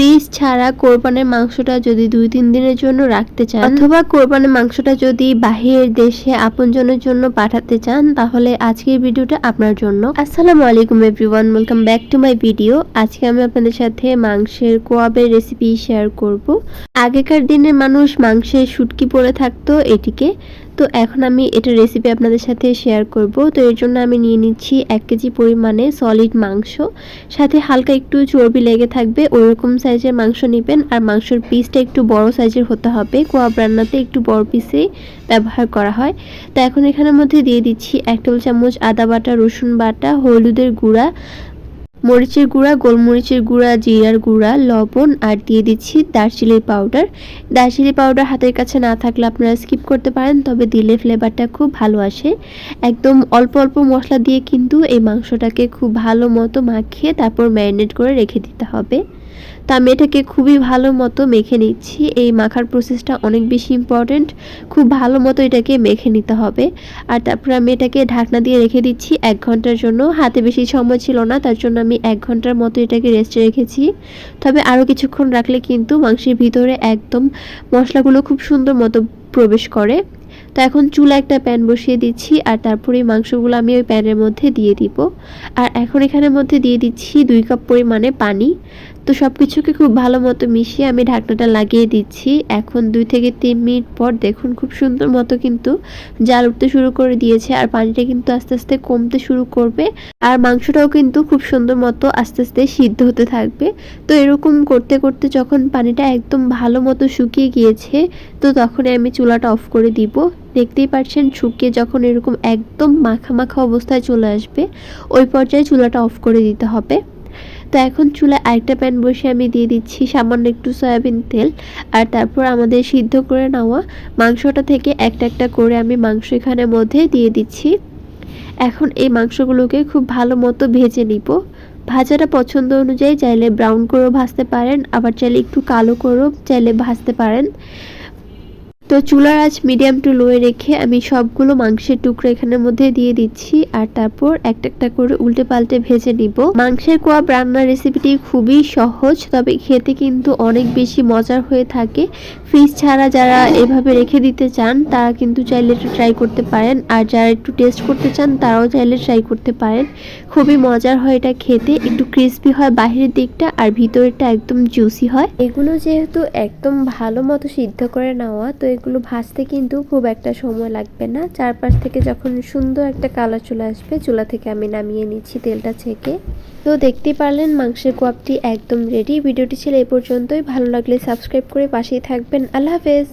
Fridge ছাড়া কোরবানের মাংসটা যদি দুই, তিন দিনের জন্য রাখতে চান, অথবা কোরবানের মাংসটা যদি বাহিরের দেশে আপনজনের জন্য পাঠাতে চান, তাহলে আজকের ভিডিওটা আপনার জন্য। আসসালামু আলাইকুম everyone, welcome back to my video. আজকে আমি আপনাদের সাথে মাংসের কোয়াবের রেসিপি শেয়ার করব। আগেকার দিনের মানুষ মাংসের শুটকি পরে থাকতো এটিকে। তো এখন আমি এটা রেসিপি আপনাদের সাথে শেয়ার করব। তো এর জন্য আমি নিয়ে নিচ্ছি এক কেজি পরিমাণে সলিড মাংস। সাথে হালকা একটু চর্বি লেগে থাকবে, ওইরকম সাইজের মাংস নেবেন। আর মাংসের পিসটা একটু বড় সাইজের হতে হবে। কোয়াব রান্নাতে একটু বড় পিসেই ব্যবহার করা হয়। তো এখন এখানের মধ্যে দিয়ে দিচ্ছি এক টেবিল চামচ আদা বাটা, রসুন বাটা, হলুদের গুঁড়া মরিচের গুঁড়া, গোলমরিচের গুঁড়া, জিরার গুঁড়া, লবণ আর দিয়ে দিচ্ছি দারচিনি পাউডার। দারচিনি পাউডার হাতের কাছে না থাকলে আপনারা স্কিপ করতে পারেন, তবে দিলে ফ্লেভারটা খুব ভালো আসে। একদম অল্প অল্প মশলা দিয়ে কিন্তু এই মাংসটাকে খুব ভালো মতো মাখিয়ে তারপর ম্যারিনেট করে রেখে দিতে হবে। তো আমি এটাকে খুবই ভালো মতো মেখে নিচ্ছি। এই মাখার প্রসেসটা অনেক বেশি ইম্পর্ট্যান্ট খুব ভালো মতো এটাকে মেখে নিতে হবে। আর তারপর আমি এটাকে ঢাকনা দিয়ে রেখে দিচ্ছি এক ঘণ্টার জন্য। হাতে বেশি সময় ছিল না, তার জন্য আমি এক ঘণ্টার মতো এটাকে রেস্টে রেখেছি। তবে আরও কিছুক্ষণ রাখলে কিন্তু মাংসের ভিতরে একদম মশলাগুলো খুব সুন্দর মতো প্রবেশ করে। তো এখন চুলা একটা প্যান বসিয়ে দিচ্ছি আর তারপরে মাংসগুলো আমি ওই প্যানের মধ্যে দিয়ে দিব। আর এখন এখানের মধ্যে দিয়ে দিচ্ছি দুই কাপ পরিমাণে পানি। তো সব কিছুকে খুব ভালো মতো মিশিয়ে আমি ঢাকনাটা লাগিয়ে দিচ্ছি। এখন দুই থেকে তিন মিনিট পর দেখুন খুব সুন্দর মতো কিন্তু জাল উঠতে শুরু করে দিয়েছে আর পানিটা কিন্তু আস্তে আস্তে কমতে শুরু করবে। আর মাংসটাও কিন্তু খুব সুন্দর মতো আস্তে আস্তে সিদ্ধ হতে থাকবে। তো এরকম করতে করতে যখন পানিটা একদম ভালো মতো শুকিয়ে গিয়েছে, তো তখনই আমি চুলাটা অফ করে দিব। দেখতেই পাচ্ছেন শুকিয়ে যখন এরকম একদম মাখা মাখা অবস্থায় চলে আসবে, ওই পর্যায়ে চুলাটা অফ করে দিতে হবে। তো এখন চুলায় আরেকটা প্যান বসে আমি দিয়ে দিচ্ছি সামান্য একটু সয়াবিন তেল আর তারপর আমাদের সিদ্ধ করে নেওয়া মাংসটা থেকে একটা একটা করে আমি মাংস এখানের মধ্যে দিয়ে দিচ্ছি। এখন এই মাংসগুলোকে খুব ভালো মতো ভেজে নিব। ভাজাটা পছন্দ অনুযায়ী চাইলে ব্রাউন করেও ভাজতে পারেন, আবার চাইলে একটু কালো করেও চাইলে ভাজতে পারেন। তো চুলার আঁচ মিডিয়াম টু লোয়ে রেখে আমি সবগুলো মাংসের টুকরো এখানের মধ্যে দিয়ে দিচ্ছি আর তারপর একটা একটা করে উল্টে পাল্টে ভেজে নিব। মাংসের কোয়াব রান্নার রেসিপিটি খুবই সহজ, তবে খেতে কিন্তু অনেক বেশি মজার হয়ে থাকে। ফ্রিজ ছাড়া যারা এভাবে রেখে দিতে চান, তারা কিন্তু চাইলে একটু ট্রাই করতে পারেন। আর যারা একটু টেস্ট করতে চান, তারাও চাইলে ট্রাই করতে পারেন। খুবই মজার হয় এটা খেতে। একটু ক্রিস্পি হয় বাহিরের দিকটা আর ভিতরেরটা একদম জুসি হয়। এগুলো যেহেতু একদম ভালো মতো সিদ্ধ করে নেওয়া, তো এগুলো ভাজতে কিন্তু খুব একটা সময় লাগবে না। চারপাশ থেকে যখন সুন্দর একটা কালার চলে আসবে, চুলা থেকে আমি নামিয়ে নিচ্ছি তেলটা ছেঁকে। তো দেখতে পারলেন, মাংসের কোয়াপটি একদম রেডি ভিডিওটি ছিল এ পর্যন্তই। ভালো লাগলে সাবস্ক্রাইব করে পাশেই থাকবেন। আল্লাহ হাফেজ।